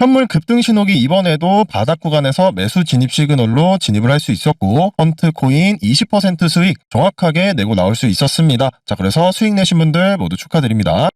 현물 급등 신호기 이번에도 바닥 구간에서 매수 진입 시그널로 진입을 할 수 있었고 헌트 코인 20% 수익 정확하게 내고 나올 수 있었습니다. 자 그래서 수익 내신 분들 모두 축하드립니다.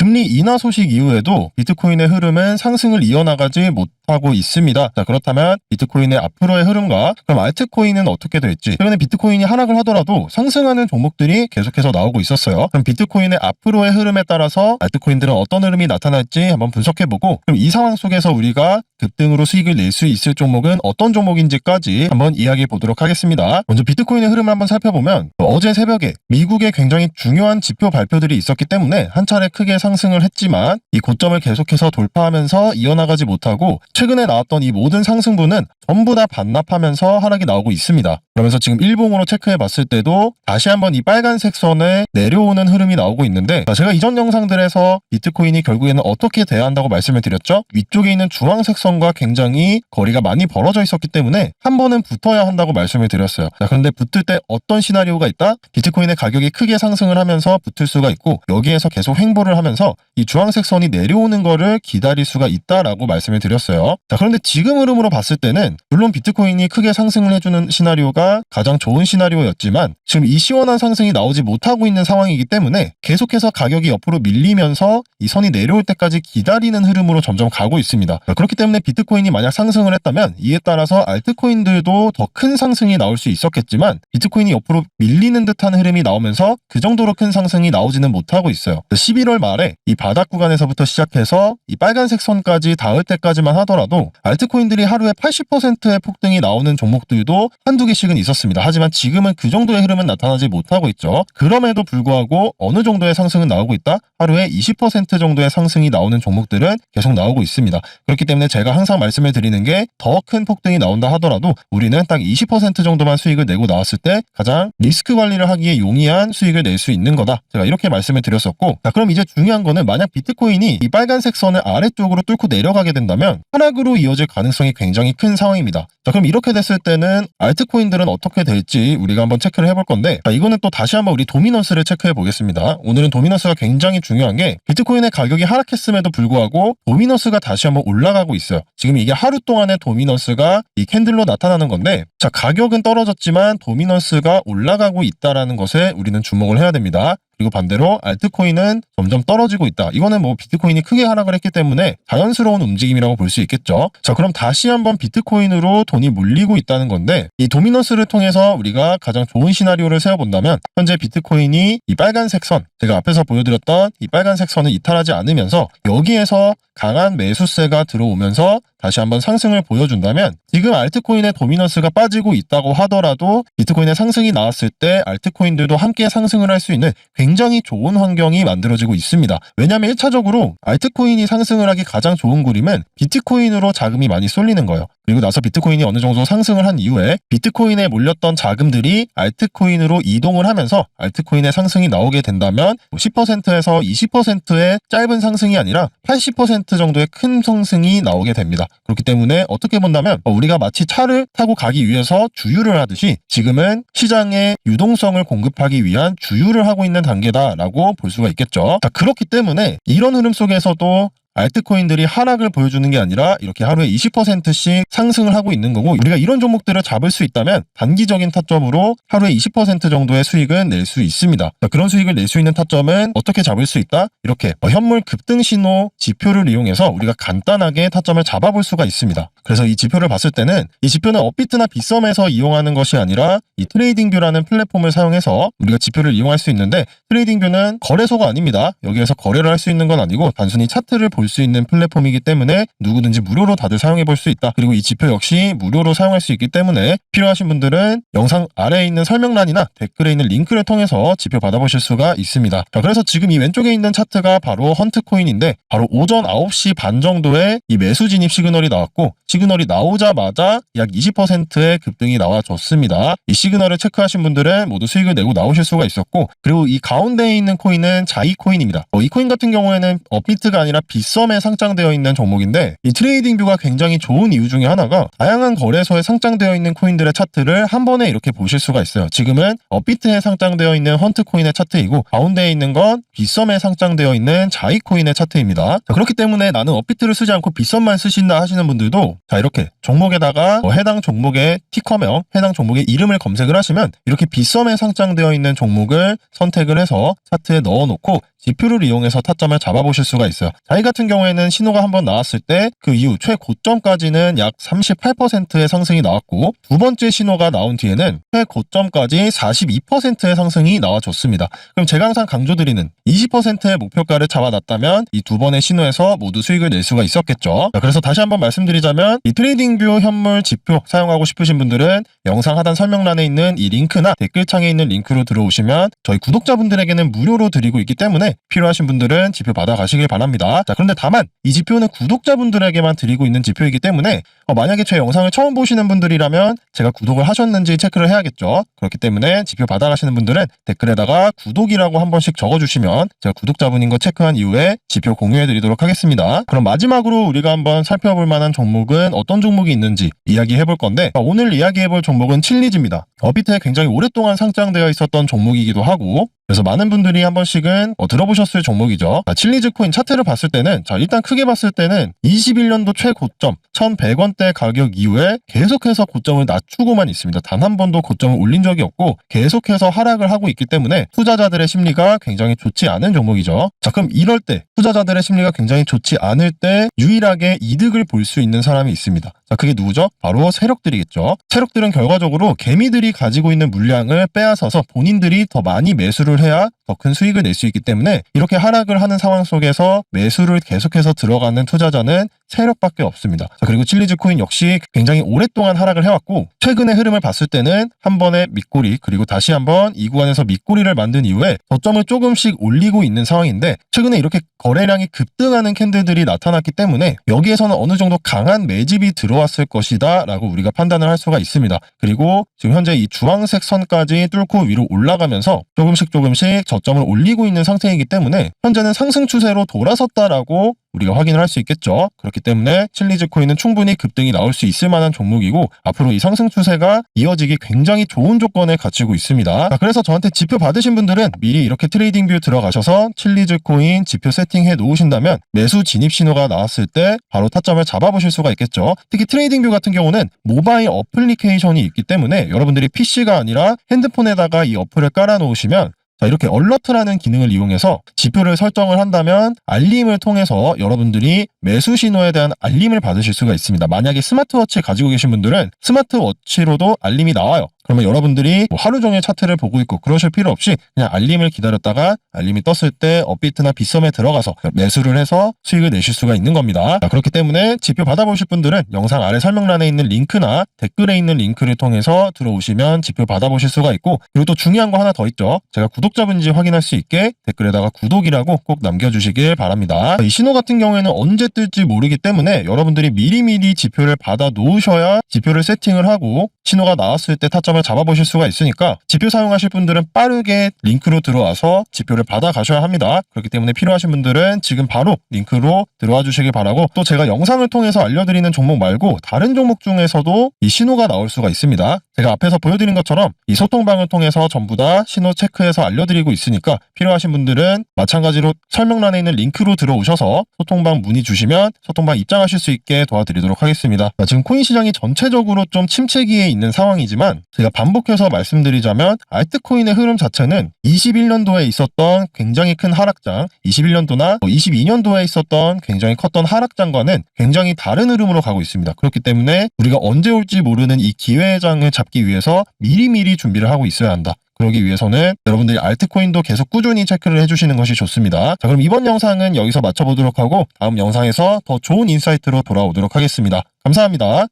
금리 인하 소식 이후에도 비트코인의 흐름은 상승을 이어나가지 못하고 있습니다. 자, 그렇다면 비트코인의 앞으로의 흐름과 그럼 알트코인은 어떻게 될지 최근에 비트코인이 하락을 하더라도 상승하는 종목들이 계속해서 나오고 있었어요. 그럼 비트코인의 앞으로의 흐름에 따라서 알트코인들은 어떤 흐름이 나타날지 한번 분석해보고 그럼 이 상황 속에서 우리가 급등으로 수익을 낼 수 있을 종목은 어떤 종목인지까지 한번 이야기해 보도록 하겠습니다. 먼저 비트코인의 흐름을 한번 살펴보면 어제 새벽에 미국의 굉장히 중요한 지표 발표들이 있었기 때문에 한 차례 크게 상 승을 했지만 이 고점을 계속해서 돌파하면서 이어나가지 못하고 최근에 나왔던 이 모든 상승분은 전부 다 반납하면서 하락이 나오고 있습니다. 그러면서 지금 일봉으로 체크해 봤을 때도 다시 한번 이 빨간색 선에 내려오는 흐름이 나오고 있는데 자, 제가 이전 영상들에서 비트코인이 결국에는 어떻게 돼야 한다고 말씀을 드렸죠? 위쪽에 있는 주황색 선과 굉장히 거리가 많이 벌어져 있었기 때문에 한 번은 붙어야 한다고 말씀을 드렸어요. 자, 그런데 붙을 때 어떤 시나리오가 있다? 비트코인의 가격이 크게 상승을 하면서 붙을 수가 있고 여기에서 계속 횡보를 하면서 이 주황색 선이 내려오는 거를 기다릴 수가 있다라고 말씀을 드렸어요. 자, 그런데 지금 흐름으로 봤을 때는 물론 비트코인이 크게 상승을 해주는 시나리오가 가장 좋은 시나리오였지만 지금 이 시원한 상승이 나오지 못하고 있는 상황이기 때문에 계속해서 가격이 옆으로 밀리면서 이 선이 내려올 때까지 기다리는 흐름으로 점점 가고 있습니다. 자, 그렇기 때문에 비트코인이 만약 상승을 했다면 이에 따라서 알트코인들도 더 큰 상승이 나올 수 있었겠지만 비트코인이 옆으로 밀리는 듯한 흐름이 나오면서 그 정도로 큰 상승이 나오지는 못하고 있어요. 11월 말에 이 바닥 구간에서부터 시작해서 이 빨간색 선까지 닿을 때까지만 하더라도 알트코인들이 하루에 80%의 폭등이 나오는 종목들도 한두 개씩 은 있었습니다. 하지만 지금은 그 정도의 흐름은 나타나지 못하고 있죠. 그럼에도 불구하고 어느 정도의 상승은 나오고 있다? 하루에 20% 정도의 상승이 나오는 종목들은 계속 나오고 있습니다. 그렇기 때문에 제가 항상 말씀을 드리는 게 더 큰 폭등이 나온다 하더라도 우리는 딱 20% 정도만 수익을 내고 나왔을 때 가장 리스크 관리를 하기에 용이한 수익을 낼 수 있는 거다. 제가 이렇게 말씀을 드렸었고 자 그럼 이제 중요한 거는 만약 비트코인이 이 빨간색 선을 아래쪽으로 뚫고 내려가게 된다면 하락으로 이어질 가능성이 굉장히 큰 상황입니다. 자 그럼 이렇게 됐을 때는 알트코인들은 어떻게 될지 우리가 한번 체크를 해볼 건데 자 이거는 또 다시 한번 우리 도미넌스를 체크해 보겠습니다. 오늘은 도미넌스가 굉장히 중요한 게 비트코인의 가격이 하락했음에도 불구하고 도미넌스가 다시 한번 올라가고 있어요. 지금 이게 하루 동안의 도미넌스가 이 캔들로 나타나는 건데 자 가격은 떨어졌지만 도미넌스가 올라가고 있다라는 것에 우리는 주목을 해야 됩니다. 그리고 반대로 알트코인은 점점 떨어지고 있다. 이거는 뭐 비트코인이 크게 하락을 했기 때문에 자연스러운 움직임이라고 볼 수 있겠죠. 자, 그럼 다시 한번 비트코인으로 돈이 몰리고 있다는 건데 이 도미넌스를 통해서 우리가 가장 좋은 시나리오를 세워본다면 현재 비트코인이 이 빨간색 선, 제가 앞에서 보여드렸던 이 빨간색 선을 이탈하지 않으면서 여기에서 강한 매수세가 들어오면서 다시 한번 상승을 보여준다면 지금 알트코인의 도미넌스가 빠지고 있다고 하더라도 비트코인의 상승이 나왔을 때 알트코인들도 함께 상승을 할 수 있는 굉장히 좋은 환경이 만들어지고 있습니다. 왜냐하면 1차적으로 알트코인이 상승을 하기 가장 좋은 그림은 비트코인으로 자금이 많이 쏠리는 거예요. 그리고 나서 비트코인이 어느 정도 상승을 한 이후에 비트코인에 몰렸던 자금들이 알트코인으로 이동을 하면서 알트코인의 상승이 나오게 된다면 10%에서 20%의 짧은 상승이 아니라 80% 정도의 큰 상승이 나오게 됩니다. 그렇기 때문에 어떻게 본다면 우리가 마치 차를 타고 가기 위해서 주유를 하듯이 지금은 시장에 유동성을 공급하기 위한 주유를 하고 있는 단계다라고 볼 수가 있겠죠. 자, 그렇기 때문에 이런 흐름 속에서도 알트코인들이 하락을 보여주는 게 아니라 이렇게 하루에 20%씩 상승을 하고 있는 거고 우리가 이런 종목들을 잡을 수 있다면 단기적인 타점으로 하루에 20% 정도의 수익은 낼 수 있습니다. 자, 그런 수익을 낼 수 있는 타점은 어떻게 잡을 수 있다? 이렇게 어, 현물 급등 신호 지표를 이용해서 우리가 간단하게 타점을 잡아볼 수가 있습니다. 그래서 이 지표를 봤을 때는 이 지표는 업비트나 빗썸에서 이용하는 것이 아니라 이 트레이딩뷰라는 플랫폼을 사용해서 우리가 지표를 이용할 수 있는데 트레이딩뷰는 거래소가 아닙니다. 여기에서 거래를 할 수 있는 건 아니고 단순히 차트를 볼 수 있는 플랫폼이기 때문에 누구든지 무료로 다들 사용해 볼 수 있다. 그리고 이 지표 역시 무료로 사용할 수 있기 때문에 필요하신 분들은 영상 아래에 있는 설명란이나 댓글에 있는 링크를 통해서 지표 받아보실 수가 있습니다. 자, 그래서 지금 이 왼쪽에 있는 차트가 바로 헌트코인인데 바로 오전 9시 반 정도에 이 매수 진입 시그널이 나왔고 시그널이 나오자마자 약 20%의 급등이 나와줬습니다. 이 시그널을 체크하신 분들은 모두 수익을 내고 나오실 수가 있었고 그리고 이 가운데에 있는 코인은 자이 코인입니다. 어, 이 코인 같은 경우에는 업비트가 아니라 빗 빗썸에 상장되어 있는 종목인데 이 트레이딩 뷰가 굉장히 좋은 이유 중에 하나가 다양한 거래소에 상장되어 있는 코인들의 차트를 한 번에 이렇게 보실 수가 있어요. 지금은 업비트에 상장되어 있는 헌트 코인의 차트이고 가운데에 있는 건 빗썸에 상장되어 있는 자이 코인의 차트입니다. 자, 그렇기 때문에 나는 업비트를 쓰지 않고 빗썸만 쓰신다 하시는 분들도 자 이렇게 종목에다가 뭐 해당 종목의 티커명, 해당 종목의 이름을 검색을 하시면 이렇게 빗썸에 상장되어 있는 종목을 선택을 해서 차트에 넣어놓고 지표를 이용해서 타점을 잡아보실 수가 있어요. 자이 같은 경우에는 신호가 한번 나왔을 때 그 이후 최고점까지는 약 38%의 상승이 나왔고 두 번째 신호가 나온 뒤에는 최고점까지 42%의 상승이 나와줬습니다. 그럼 제가 항상 강조드리는 20%의 목표가를 잡아놨다면 이 두 번의 신호에서 모두 수익을 낼 수가 있었겠죠. 자, 그래서 다시 한번 말씀드리자면 이 트레이딩뷰 현물 지표 사용하고 싶으신 분들은 영상 하단 설명란에 있는 이 링크나 댓글창에 있는 링크로 들어오시면 저희 구독자분들에게는 무료로 드리고 있기 때문에 필요하신 분들은 지표 받아가시길 바랍니다. 자, 그런데 다만 이 지표는 구독자분들에게만 드리고 있는 지표이기 때문에 어, 만약에 제 영상을 처음 보시는 분들이라면 제가 구독을 하셨는지 체크를 해야겠죠. 그렇기 때문에 지표 받아가시는 분들은 댓글에다가 구독이라고 한 번씩 적어주시면 제가 구독자분인 거 체크한 이후에 지표 공유해드리도록 하겠습니다. 그럼 마지막으로 우리가 한번 살펴볼 만한 종목은 어떤 종목이 있는지 이야기해 볼 건데 자, 오늘 이야기해 볼 종목은 칠리즈입니다. 어비트에 굉장히 오랫동안 상장되어 있었던 종목이기도 하고 그래서 많은 분들이 한 번씩은 어, 들어보셨을 종목이죠. 자, 칠리즈 코인 차트를 봤을 때는 자 일단 크게 봤을 때는 21년도 최고점 1,100원대 가격 이후에 계속해서 고점을 낮추고만 있습니다. 단 한 번도 고점을 올린 적이 없고 계속해서 하락을 하고 있기 때문에 투자자들의 심리가 굉장히 좋지 않은 종목이죠. 자 그럼 이럴 때 투자자들의 심리가 굉장히 좋지 않을 때 유일하게 이득을 볼 수 있는 사람이 있습니다. 자 그게 누구죠? 바로 세력들이겠죠. 세력들은 결과적으로 개미들이 가지고 있는 물량을 빼앗아서 본인들이 더 많이 매수를 해야 더 큰 수익을 낼 수 있기 때문에 이렇게 하락을 하는 상황 속에서 매수를 계속해서 들어가는 투자자는 세력밖에 없습니다. 자, 그리고 칠리즈 코인 역시 굉장히 오랫동안 하락을 해왔고 최근의 흐름을 봤을 때는 한 번의 밑꼬리 그리고 다시 한번 이 구간에서 밑꼬리를 만든 이후에 저점을 조금씩 올리고 있는 상황인데 최근에 이렇게 거래량이 급등하는 캔들들이 나타났기 때문에 여기에서는 어느 정도 강한 매집이 들어왔을 것이다 라고 우리가 판단을 할 수가 있습니다. 그리고 지금 현재 이 주황색 선까지 뚫고 위로 올라가면서 조금씩 조금씩 저 점을 올리고 있는 상태이기 때문에 현재는 상승 추세로 돌아섰다라고 우리가 확인을 할 수 있겠죠. 그렇기 때문에 칠리즈 코인은 충분히 급등이 나올 수 있을 만한 종목이고 앞으로 이 상승 추세가 이어지기 굉장히 좋은 조건을 갖추고 있습니다. 자, 그래서 저한테 지표 받으신 분들은 미리 이렇게 트레이딩 뷰 들어가셔서 칠리즈 코인 지표 세팅해 놓으신다면 매수 진입 신호가 나왔을 때 바로 타점을 잡아보실 수가 있겠죠. 특히 트레이딩 뷰 같은 경우는 모바일 어플리케이션이 있기 때문에 여러분들이 PC가 아니라 핸드폰에다가 이 어플을 깔아 놓으시면 자, 이렇게 얼러트라는 기능을 이용해서 지표를 설정을 한다면 알림을 통해서 여러분들이 매수 신호에 대한 알림을 받으실 수가 있습니다. 만약에 스마트워치 가지고 계신 분들은 스마트워치로도 알림이 나와요. 그러면 여러분들이 뭐 하루 종일 차트를 보고 있고 그러실 필요 없이 그냥 알림을 기다렸다가 알림이 떴을 때 업비트나 빗썸에 들어가서 매수를 해서 수익을 내실 수가 있는 겁니다. 자, 그렇기 때문에 지표 받아보실 분들은 영상 아래 설명란에 있는 링크나 댓글에 있는 링크를 통해서 들어오시면 지표 받아보실 수가 있고 그리고 또 중요한 거 하나 더 있죠. 제가 구독자분인지 확인할 수 있게 댓글에다가 구독이라고 꼭 남겨주시길 바랍니다. 이 신호 같은 경우에는 언제 뜰지 모르기 때문에 여러분들이 미리미리 지표를 받아 놓으셔야 지표를 세팅을 하고 신호가 나왔을 때 타점을 잡아보실 수가 있으니까 지표 사용하실 분들은 빠르게 링크로 들어와서 지표를 받아 가셔야 합니다. 그렇기 때문에 필요하신 분들은 지금 바로 링크로 들어와 주시길 바라고 또 제가 영상을 통해서 알려드리는 종목 말고 다른 종목 중에서도 이 신호가 나올 수가 있습니다. 제가 앞에서 보여드린 것처럼 이 소통방을 통해서 전부 다 신호 체크해서 알려드리고 있으니까 필요하신 분들은 마찬가지로 설명란에 있는 링크로 들어오셔서 소통방 문의 주시면 소통방 입장하실 수 있게 도와드리도록 하겠습니다. 자, 지금 코인 시장이 전체적으로 좀 침체기에 있는 상황이지만 제가 반복해서 말씀드리자면 알트코인의 흐름 자체는 21년도에 있었던 굉장히 큰 하락장, 21년도나 22년도에 있었던 굉장히 컸던 하락장과는 굉장히 다른 흐름으로 가고 있습니다. 그렇기 때문에 우리가 언제 올지 모르는 이 기회의 장을 잡기 위해서 미리미리 준비를 하고 있어야 한다. 그러기 위해서는 여러분들이 알트코인도 계속 꾸준히 체크를 해주시는 것이 좋습니다. 자, 그럼 이번 영상은 여기서 마쳐보도록 하고 다음 영상에서 더 좋은 인사이트로 돌아오도록 하겠습니다. 감사합니다.